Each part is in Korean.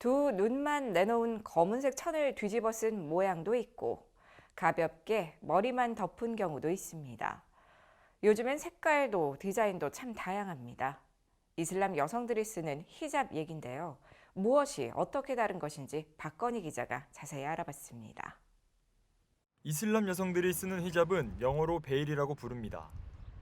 두 눈만 내놓은 검은색 천을 뒤집어 쓴 모양도 있고 가볍게 머리만 덮은 경우도 있습니다. 요즘엔 색깔도 디자인도 참 다양합니다. 이슬람 여성들이 쓰는 히잡 얘긴데요. 무엇이 어떻게 다른 것인지 박건희 기자가 자세히 알아봤습니다. 이슬람 여성들이 쓰는 히잡은 영어로 베일이라고 부릅니다.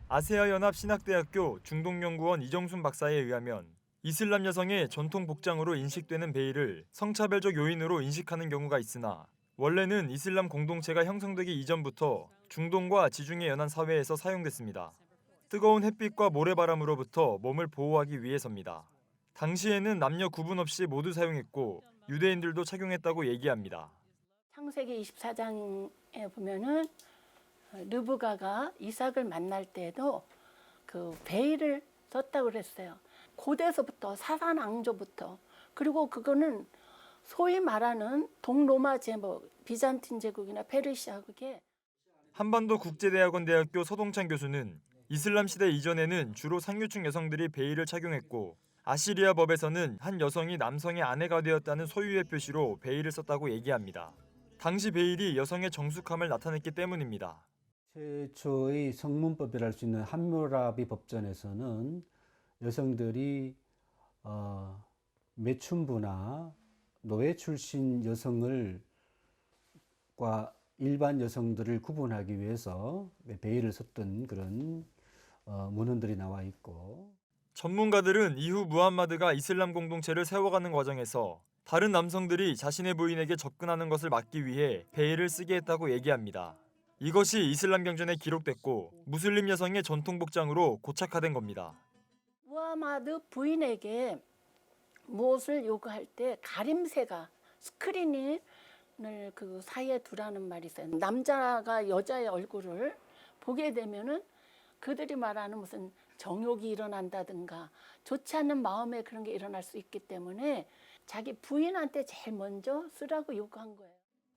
아세아 연합 신학대학교 중동연구원 이정순 박사에 의하면 이슬람 여성의 전통 복장으로 인식되는 베일을 성차별적 요인으로 인식하는 경우가 있으나 원래는 이슬람 공동체가 형성되기 이전부터 중동과 지중해 연안 사회에서 사용됐습니다. 뜨거운 햇빛과 모래바람으로부터 몸을 보호하기 위해서입니다. 당시에는 남녀 구분 없이 모두 사용했고 유대인들도 착용했다고 얘기합니다. 창세기 24장에 보면은 르브가가 이삭을 만날 때도 그 베일을 썼다고 그랬어요. 고대에서부터 사산 왕조부터 그리고 그거는 소위 말하는 동로마 제국, 비잔틴 제국이나 페르시아국의 한반도 국제대학원 대학교 서동찬 교수는 이슬람 시대 이전에는 주로 상류층 여성들이 베일을 착용했고 아시리아 법에서는 한 여성이 남성의 아내가 되었다는 소유의 표시로 베일을 썼다고 얘기합니다. 당시 베일이 여성의 정숙함을 나타냈기 때문입니다. 최초의 성문법이라 할 수 있는 함무라비 법전에서는 여성들이 어, 매춘부나 노예 출신 여성을 과 일반 여성들을 구분하기 위해서 베일을 썼던 그런 어, 문헌들이 나와 있고 전문가들은 이후 무함마드가 이슬람 공동체를 세워가는 과정에서 다른 남성들이 자신의 부인에게 접근하는 것을 막기 위해 베일을 쓰게 했다고 얘기합니다. 이것이 이슬람 경전에 기록됐고 무슬림 여성의 전통 복장으로 고착화된 겁니다. 무하마드 부인에게 무엇을 요구할 때 가림새가 스크린을 그 사이에 두라는 말이 있어요. 남자가 여자의 얼굴을 보게 되면은 그들이 말하는 무슨 정욕이 일어난다든가 좋지 않은 마음에 그런 게 일어날 수 있기 때문에 자기 부인한테 제일 먼저 쓰라고 요구한 거예요.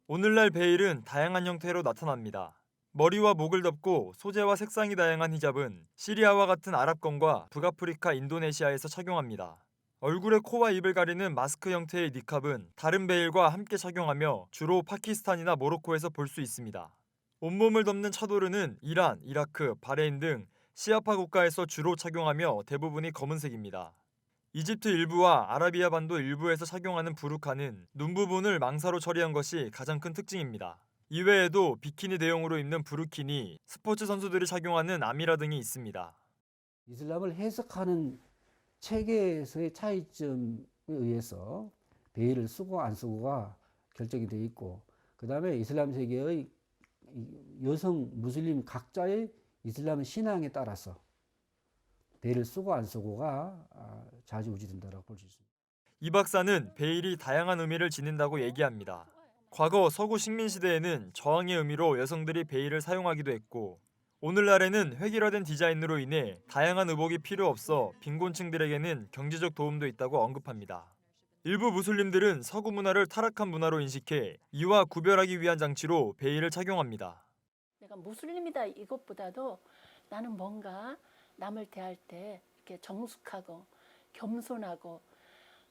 오늘날 베일은 다양한 형태로 나타납니다. 머리와 목을 덮고 소재와 색상이 다양한 히잡은 시리아와 같은 아랍권과 북아프리카, 인도네시아에서 착용합니다. 얼굴의 코와 입을 가리는 마스크 형태의 니캅은 다른 베일과 함께 착용하며 주로 파키스탄이나 모로코에서 볼 수 있습니다. 온몸을 덮는 차도르는 이란, 이라크, 바레인 등 시아파 국가에서 주로 착용하며 대부분이 검은색입니다. 이집트 일부와 아라비아 반도 일부에서 착용하는 부르카는 눈 부분을 망사로 처리한 것이 가장 큰 특징입니다. 이외에도 비키니 대용으로 입는 부르키니, 스포츠 선수들이 착용하는 아미라 등이 있습니다. 이슬람을 해석하는 체계에서의 차이점에 의해서 베일을 쓰고 안 쓰고가 결정이 되어 있고 그 다음에 이슬람 세계의 이 여성 무슬림 각자의 이슬람 신앙에 따라서 베일을 쓰고 안 쓰고가 아, 좌지우지된다고 볼 수 있습니다. 이 박사는 베일이 다양한 의미를 지닌다고 얘기합니다. 과거 서구 식민 시대에는 저항의 의미로 여성들이 베일을 사용하기도 했고 오늘날에는 획일화된 디자인으로 인해 다양한 의복이 필요 없어 빈곤층들에게는 경제적 도움도 있다고 언급합니다. 일부 무슬림들은 서구 문화를 타락한 문화로 인식해 이와 구별하기 위한 장치로 베일을 착용합니다. 내가 무슬림이다 이것보다도 나는 뭔가 남을 대할 때 이렇게 정숙하고 겸손하고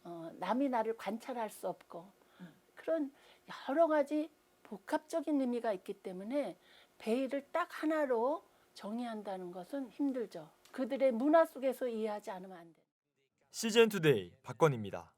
어, 남이 나를 관찰할 수 없고 그런 여러 가지 복합적인 의미가 있기 때문에 베일을 딱 하나로 정의한다는 것은 힘들죠. 그들의 문화 속에서 이해하지 않으면 안 돼. CGN 투데이 박건입니다.